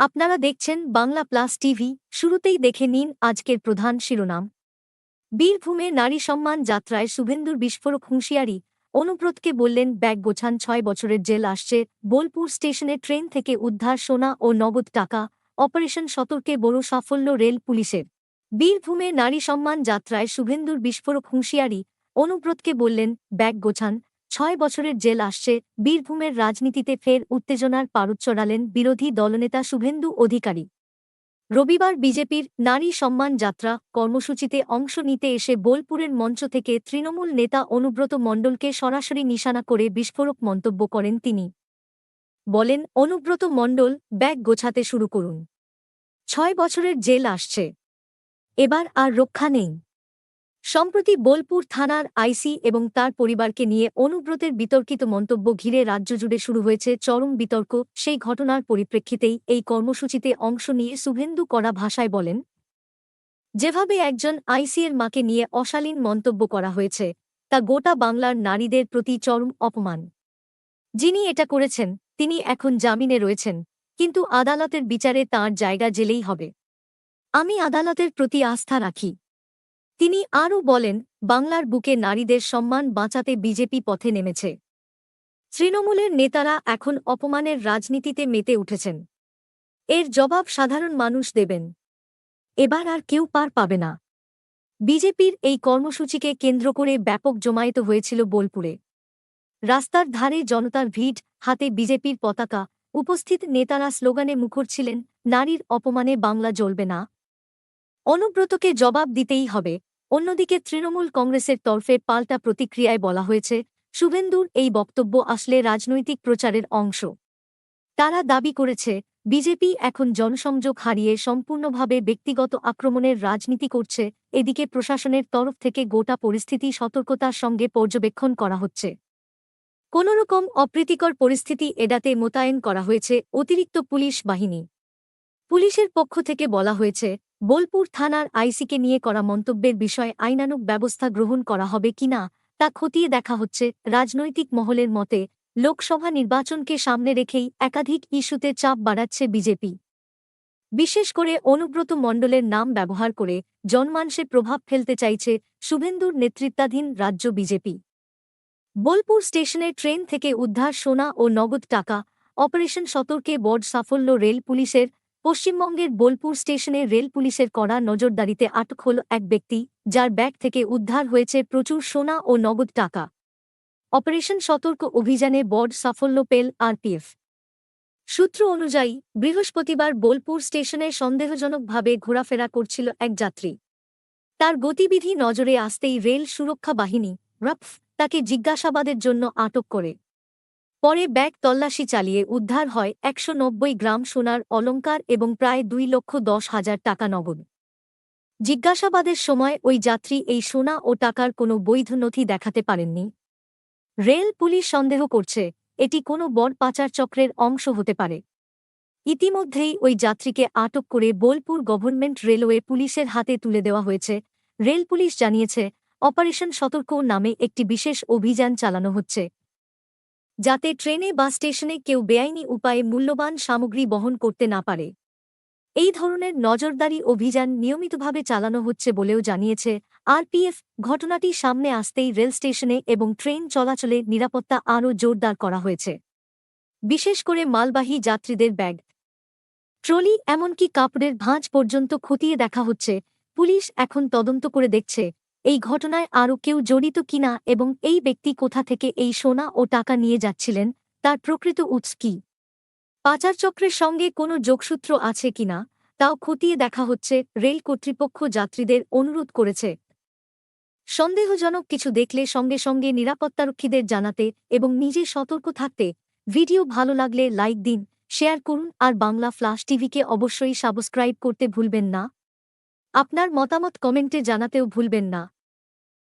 আপনারা দেখছেন Bangla plus TV, শুরুতেই দেখে নিন আজকের প্রধান শিরোনাম। বীরভূমে নারী সম্মান যাত্রায় শুভেন্দুর বিস্ফোরক হুঁশিয়ারি, অনুব্রতকে বললেন ব্যাগ গোছান, ছয় বছরের জেল আসছে, বোলপুর স্টেশনে ট্রেন থেকে উদ্ধার সোনা ও নগদ টাকা, অপারেশন সতর্কে বড় সাফল্য রেল পুলিশের। বীরভূমে নারী সম্মান যাত্রায় শুভেন্দুর বিস্ফোরক হুঁশিয়ারি, অনুব্রতকে বললেন ব্যাগ গোছান ছয় বছরের জেল আসছে, বীরভূমের রাজনীতিতে ফের উত্তেজনার পারদ চড়ালেন বিরোধী দলনেতা শুভেন্দু অধিকারী। রবিবার বিজেপির নারী সম্মান যাত্রা কর্মসূচিতে অংশ নিতে এসে বোলপুরের মঞ্চ থেকে তৃণমূল নেতা অনুব্রত মণ্ডলকে সরাসরি নিশানা করে বিস্ফোরক মন্তব্য করেন তিনি। বলেন, অনুব্রত মণ্ডল, ব্যাগ গোছাতে শুরু করুন। ছয় বছরের জেল আসছে। এবার আর রক্ষা নেই। সম্প্রতি বোলপুর থানার আইসি এবং তার পরিবারকে নিয়ে অনুব্রতের বিতর্কিত মন্তব্য ঘিরে রাজ্য জুড়ে শুরু হয়েছে চরম বিতর্ক। সেই ঘটনার পরিপ্রেক্ষিতেই এই কর্মসূচিতে অংশ নিয়ে শুভেন্দু করা ভাষায় বলেন, যেভাবে একজন আইসিএর মাকে নিয়ে অশালীন মন্তব্য করা হয়েছে, তা গোটা বাংলার নারীদের প্রতি চরম অপমান। যিনি এটা করেছেন, তিনি এখন জামিনে রয়েছেন, কিন্তু আদালতের বিচারে তাঁর জায়গা জেলেই হবে। আমি আদালতের প্রতি আস্থা রাখি। তিনি আরও বলেন, বাংলার বুকে নারীদের সম্মান বাঁচাতে বিজেপি পথে নেমেছে। তৃণমূলের নেতারা এখন অপমানের রাজনীতিতে মেতে উঠেছেন। এর জবাব সাধারণ মানুষ দেবেন। এবার আর কেউ পার পাবে না। বিজেপির এই কর্মসূচিকে কেন্দ্র করে ব্যাপক জমায়েত হয়েছিল বোলপুরে। রাস্তার ধারে জনতার ভিড়, হাতে বিজেপির পতাকা, উপস্থিত নেতারা স্লোগানে মুখর ছিলেন, নারীর অপমানে বাংলা জ্বলবে না। অনুব্রতকে জবাব দিতেই হবে। অন্যদিকে তৃণমূল কংগ্রেসের তরফে পাল্টা প্রতিক্রিয়ায় বলা হয়েছে, শুভেন্দুর এই বক্তব্য আসলে রাজনৈতিক প্রচারের অংশ। তারা দাবি করেছে, বিজেপি এখন জনসংযোগ হারিয়ে সম্পূর্ণভাবে ব্যক্তিগত আক্রমণের রাজনীতি করছে, এদিকে প্রশাসনের তরফ থেকে গোটা পরিস্থিতি সতর্কতার সঙ্গে পর্যবেক্ষণ করা হচ্ছে। কোনোরকম অপ্রীতিকর পরিস্থিতি এড়াতে মোতায়েন করা হয়েছে অতিরিক্ত পুলিশ বাহিনী। পুলিশের পক্ষ থেকে বলা হয়েছে বোলপুর থানার আইসিকে নিয়ে করা মন্তব্যের বিষয়ে আইনানুক ব্যবস্থা গ্রহণ করা হবে কিনা তা খতিয়ে দেখা হচ্ছে রাজনৈতিক মহলের মতে, লোকসভা নির্বাচনকে সামনে রেখেই একাধিক ইস্যুতে চাপ বাড়াচ্ছে বিজেপি। বিশেষ করে অনুব্রত মণ্ডলের নাম ব্যবহার করে জনমানসে প্রভাব ফেলতে চাইছে শুভেন্দুর নেতৃত্বাধীন রাজ্য বিজেপি। বোলপুর স্টেশনে ট্রেন থেকে উদ্ধার সোনা ও নগদ টাকা, অপারেশন সতর্কে বড় সাফল্য রেল পুলিশের পশ্চিমবঙ্গের বোলপুর স্টেশনে রেল পুলিশের কড়া নজরদারিতে আটক হল এক ব্যক্তি, যার ব্যাগ থেকে উদ্ধার হয়েছে প্রচুর সোনা ও নগদ টাকা। অপারেশন সতর্ক অভিযানে বড় সাফল্য পেল আরপিএফ। সূত্র অনুযায়ী, বৃহস্পতিবার বোলপুর স্টেশনে সন্দেহজনকভাবে ঘোরাফেরা করছিল এক যাত্রী। তার গতিবিধি নজরে আসতেই রেল সুরক্ষা বাহিনী রফ তাকে জিজ্ঞাসাবাদের জন্য আটক করে। পরে ব্যাগ তল্লাশি চালিয়ে উদ্ধার হয় একশো নব্বই গ্রাম সোনার অলঙ্কার এবং প্রায় দুই লক্ষ দশ হাজার টাকা নগদ। জিজ্ঞাসাবাদের সময় ওই যাত্রী এই সোনা ও টাকার কোনো বৈধ নথি দেখাতে পারেননি। রেল পুলিশ সন্দেহ করছে, এটি কোনো বড় পাচার চক্রের অংশ হতে পারে। ইতিমধ্যেই ওই যাত্রীকে আটক করে বোলপুর গভর্নমেন্ট রেলওয়ে পুলিশের হাতে তুলে দেওয়া হয়েছে। রেল পুলিশ জানিয়েছে, অপারেশন সতর্ক নামে একটি বিশেষ অভিযান চালানো হচ্ছে। যাতে ট্রেনে বা স্টেশনে কেউ বেআইনি উপায়ে মূল্যবান সামগ্রী বহন করতে না পারে। এই ধরনের নজরদারি অভিযান নিয়মিতভাবে চালানো হচ্ছে বলেও জানিয়েছে আরপিএফ। ঘটনাটি সামনে আসতেই রেল স্টেশনে এবং ট্রেন চলাচলে নিরাপত্তা আরও জোরদার করা হয়েছে। বিশেষ করে মালবাহী যাত্রীদের ব্যাগ। ট্রলি এমনকি কাপড়ের ভাঁজ পর্যন্ত খতিয়ে দেখা হচ্ছে। পুলিশ এখন তদন্ত করে দেখছে এই ঘটনায় আরও কেউ জড়িত কিনা এবং এই ব্যক্তি কোথা থেকে এই সোনা ও টাকা নিয়ে যাচ্ছিলেন, তার প্রকৃত উৎস কি? পাচারচক্রের সঙ্গে কোনো যোগসূত্র আছে কিনা তাও খতিয়ে দেখা হচ্ছে, রেল কর্তৃপক্ষ যাত্রীদের অনুরোধ করেছে। সন্দেহজনক কিছু দেখলে সঙ্গে সঙ্গে নিরাপত্তারক্ষীদের জানাতে এবং নিজে সতর্ক থাকতে, ভিডিও ভালো লাগলে লাইক দিন, শেয়ার করুন, আর বাংলা ফ্লাশ টিভিকে অবশ্যই সাবস্ক্রাইব করতে ভুলবেন না। আপনার মতামত কমেন্টে জানাতেও ভুলবেন না।